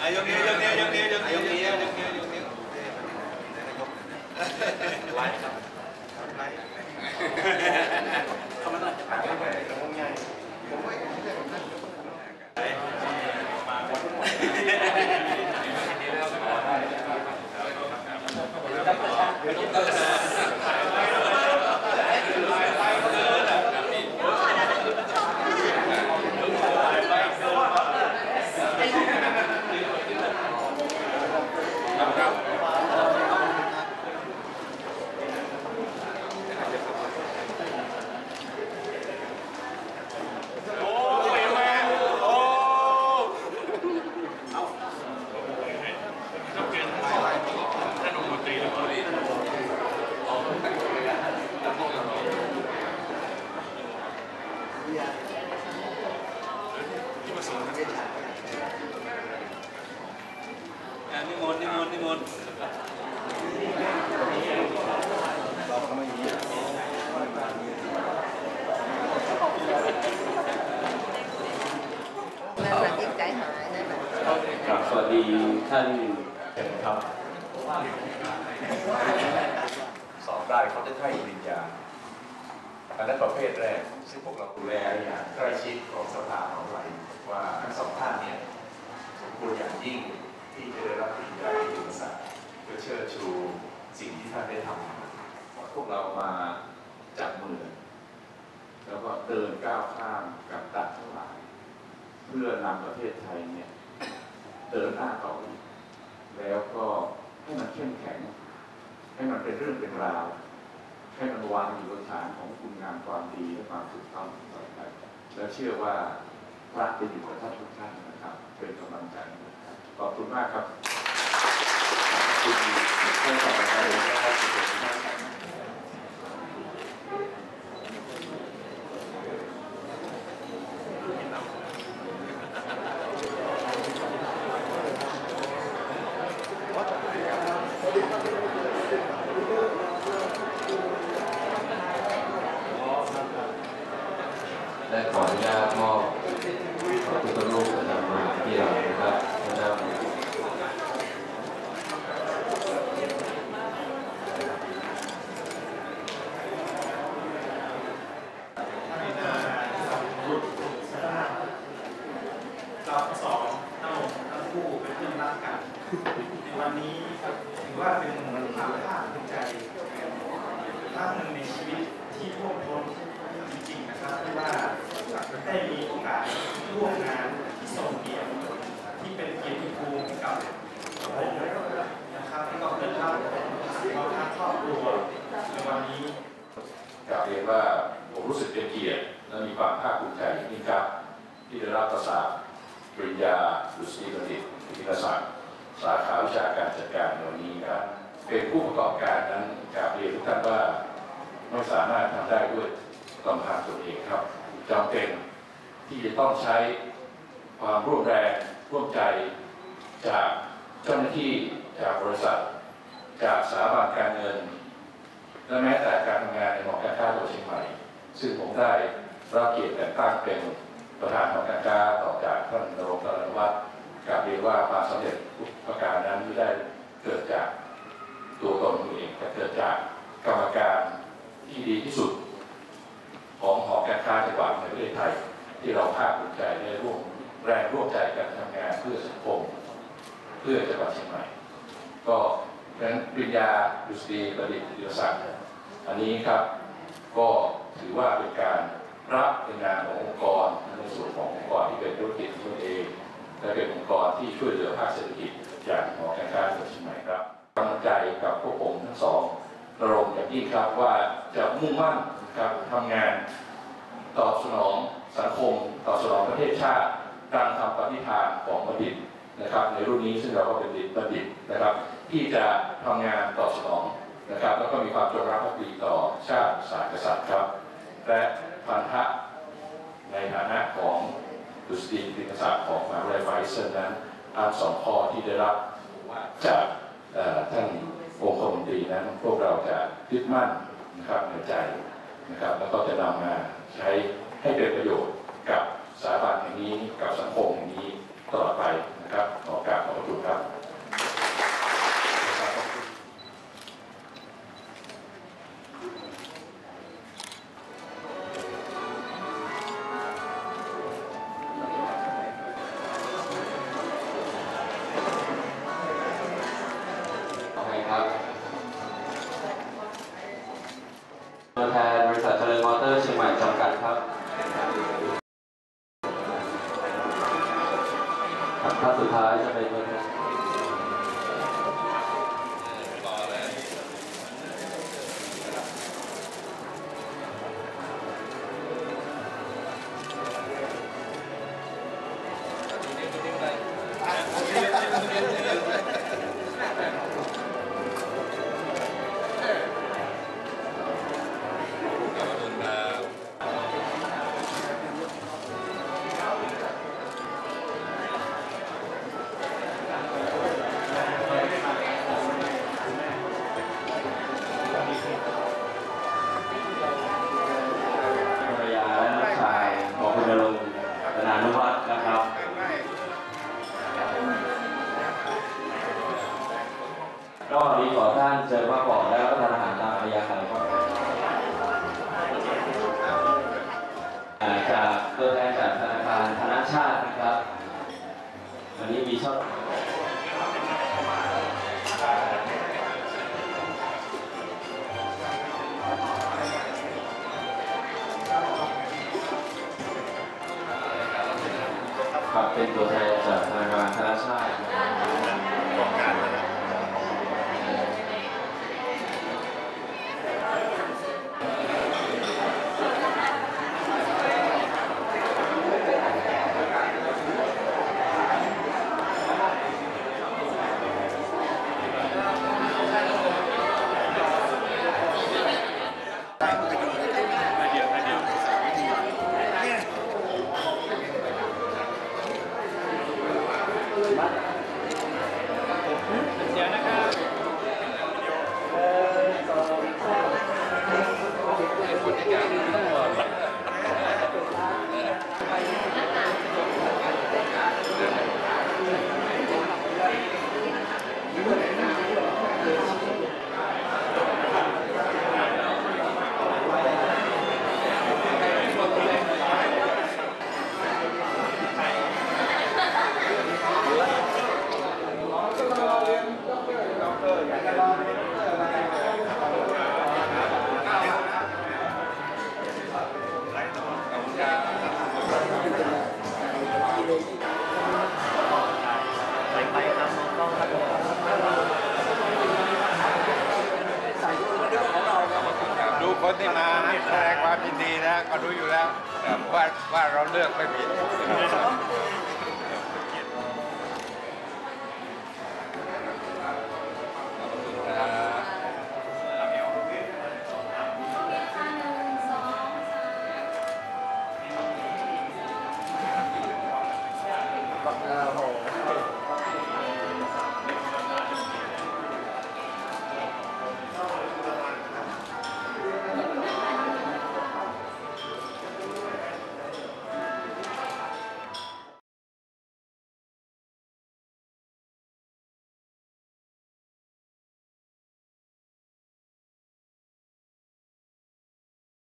อะยกนิ้วยกนิ้วยกนิ้วยกนิ้วยกนิ้วยกนิ้วยกนิ้ว ไลฟ์ครับไลฟ์เขามาหน่อยอ่านไปแล้วผมใหญ่ผมไม่ได้ผมนั่ง โอ้ยแม่โอ้ ท่านองค์มนตรีแล้วก็ดีที่ประสงค์ อะนิมนต์นิมนต์นิมนต์ เราก็ไม่มี มันมันยิ่งใจหายนะมัน ครับสวัสดี ท่านเอกครับสอบได้เขาจะให้ปริญญาอันนั้นประเภทแรก ซึ่งพวกเราดูแลอย่างใกล้ชิดของสภาของเราว่าทั้งสองท่านเนี่ยสมควรอย่างยิ่งที่จะได้รับปริญญาที่ยุศาสตร์เพื่อเชิดชูสิ่งที่ท่านได้ทำพวกเรามาจับมือแล้วก็เดินก้าวข้ามกับดักทั้งหลาย เพื่อนำประเทศไทยเนี่ย เดินหน้าต่อแล้วก็ให้มันเข้มแข็ง ให้มันเป็นเรื่องเป็นราวให้มันวางอยู่บนฐานของคุณงามความดีและความถูกต้องต่อไปและเชื่อว่าพระจะอยู่กับท่านทุกท่านนะครับ เป็นกำลังใจนะครับขอบคุณมากครับขอบคุณท่านสอบการเลยนะครับขอบคุณมากครับ และขออนุญาตมอบพระพุทธรูปนำมาที่เรานะครับนำ เราทั้งสองทั้งลงทั้งคู่เป็นเพื่อนรักกันในวันนี้ถือว่าเป็นความภาคภูมิใจครั้งหนึ่งในชีวิตที่ท่วมท้นจริงๆนะครับที่ว่าได้มีโอกาสร่วม งานที่ทรงเกียรติที่เป็นเกียรติภูมิกับผมนะครับที่ก็เป็นรับเราทั้งครอบครัวในวันนี้กลับเรียนว่าผมรู้สึกเป็นเกียรติและมีความภาคภูมิใจอย่างยิ่งครับ ที่ได้รับประสาทปริญญาดุษฎีบัณฑิตวิทยาศาสตร์สาขาวิชาการจัดการในวันนี้ครับเป็นผู้ประกอบการนั้นกราบเรียนทุกท่านว่าไม่สามารถทำได้ด้วยลำพังตัวเองครับจำเป็นที่จะต้องใช้ ความร่วมแรงร่วมใจจากเจ้าหน้าที่จากบริษัท จากสถาบันการเงิน และแม้แต่การทำงานในหอการค้าจัวเชียงใหม่ ซึ่งผมได้รับเกียรติแต่งตั้งเป็นประธานหอการค้าต่อจากท่านนรงค์ตรันวัฒน์กราบเรียนว่าความสำเร็จประการนั้นไม่ได้เกิดจากตัวตนตัวเองแต่เกิดจากกรรมการที่ดีที่สุด ของหอการค้าจังหวัดในประเทศไทย ที่เราภาคภูมิใจได้ร่วม แรงร่วมใจกันทำงานเพื่อสังคมเพื่อจังหวัดเชียงใหม่ ก็เพราะฉะนั้นปริญญาดุษฎีประดิษฐ์วิทยศาสตร์อันนี้ครับก็ถือว่าเป็นการรับเป็นงานขององค์กรในส่วนขององค์กรที่เป็นธุรกิจของตนเองและเป็นองค์กรที่ช่วยเหลือภาคเศรษฐกิจอย่างหอการค้าจังหวัดเชียงใหม่ครับกำลังใจกับพวกผมทั้งสองระดมอย่างยิ่งครับว่าจะมุ่งมั่นครับทำงานตอบสนองสังคมตอบสนองประเทศชาติ ตามคำปฏิฐานของบัณฑิตนะครับ ในรุ่นนี้ซึ่งเราก็เป็นบัณฑิตนะครับ ที่จะทำงานต่อสนองนะครับ แล้วก็มีความจงรักภักดีต่อชาติศาสตร์กษัตริย์ครับ และพันธะในฐานะของดุษฎีวิทยาศาสตร์ของมหาวิทยาลัยไฟเซอร์นั้นอันสองข้อที่ได้รับจากท่านองคมนตรีนั้นพวกเราจะยึดมั่นนะครับในใจนะครับ แล้วก็จะนำมาใช้ให้เป็นประโยชน์ สถาบันแห่งนี้กับสังคมแห่งนี้ตลอดไปนะครับขอกราบขอบคุณครับครับีขอท่านเจอพระก่อนแล้ว ดูคนที่มาแสดงความยินดีนะก็รู้อยู่แล้วว่าว่าเราเลือกไม่ผิด